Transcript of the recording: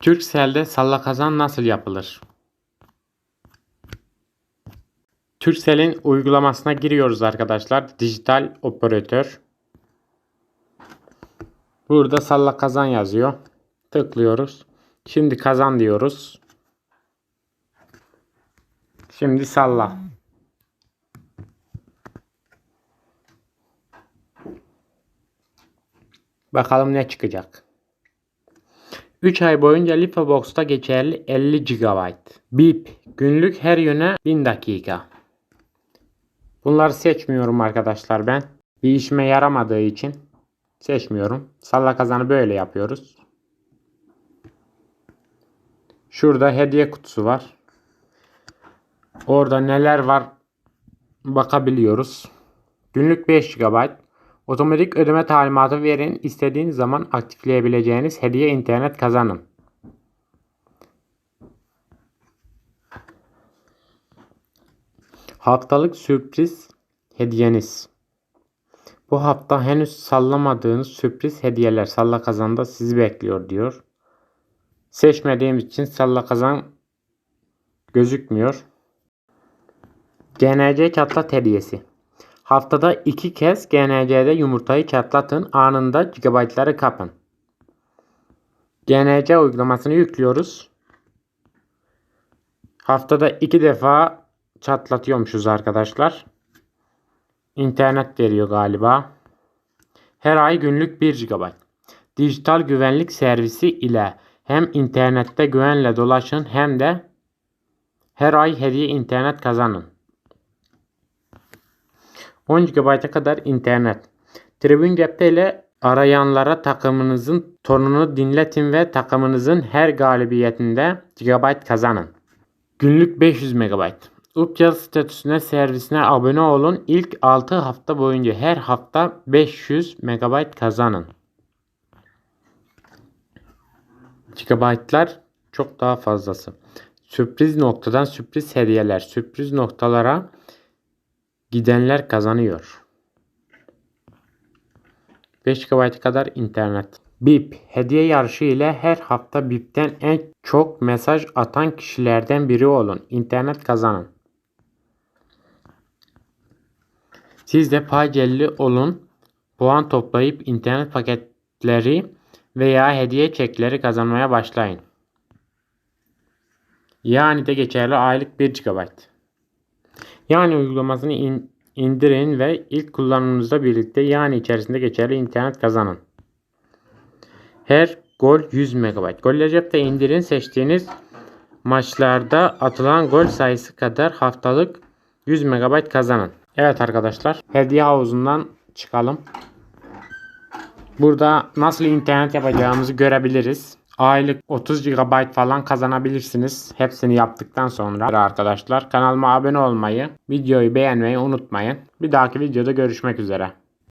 Turkcell'de salla kazan nasıl yapılır? Turkcell'in uygulamasına giriyoruz arkadaşlar. Dijital operatör. Burada salla kazan yazıyor. Tıklıyoruz. Şimdi kazan diyoruz. Şimdi salla. Bakalım ne çıkacak. 3 ay boyunca Lifabox'ta geçerli 50 GB. Bip günlük her yöne 1000 dakika. Bunları seçmiyorum arkadaşlar ben. Bir işime yaramadığı için seçmiyorum. Salla kazanı böyle yapıyoruz. Şurada hediye kutusu var. Orada neler var bakabiliyoruz. Günlük 5 GB. Otomatik ödeme talimatı verin. İstediğiniz zaman aktifleyebileceğiniz hediye internet kazanın. Haftalık sürpriz hediyeniz. Bu hafta henüz sallamadığınız sürpriz hediyeler salla kazanda sizi bekliyor diyor. Seçmediğim için salla kazan gözükmüyor. GNC çatlat hediyesi. Haftada iki kez GNC'de yumurtayı çatlatın anında GB'ları kapın. GNC uygulamasını yüklüyoruz. Haftada iki defa çatlatıyormuşuz arkadaşlar. İnternet veriyor galiba. Her ay günlük 1 GB. Dijital güvenlik servisi ile hem internette güvenle dolaşın hem de her ay hediye internet kazanın. 10 GB'a kadar internet. Tribün Gap'te ile arayanlara takımınızın tonunu dinletin ve takımınızın her galibiyetinde GB kazanın. Günlük 500 MB. Upcal statüsüne servisine abone olun. İlk 6 hafta boyunca her hafta 500 MB kazanın. GB'lar çok daha fazlası. Sürpriz noktadan sürpriz hediyeler. Sürpriz noktalara gidenler kazanıyor. 5 GB kadar internet. BIP hediye yarışı ile her hafta BIP'ten en çok mesaj atan kişilerden biri olun. İnternet kazanın. Siz de paycelli olun. Puan toplayıp internet paketleri veya hediye çekleri kazanmaya başlayın. Yani de geçerli aylık 1 GB. Yani uygulamasını in- indirin ve ilk kullanımınızda birlikte yani içerisinde geçerli internet kazanın. Her gol 100 MB. Gol Recep'te indirin seçtiğiniz maçlarda atılan gol sayısı kadar haftalık 100 MB kazanın. Evet arkadaşlar hediye havuzundan çıkalım. Burada nasıl internet yapacağımızı görebiliriz. Aylık 30 GB falan kazanabilirsiniz. Hepsini yaptıktan sonra arkadaşlar kanalıma abone olmayı, videoyu beğenmeyi unutmayın. Bir dahaki videoda görüşmek üzere.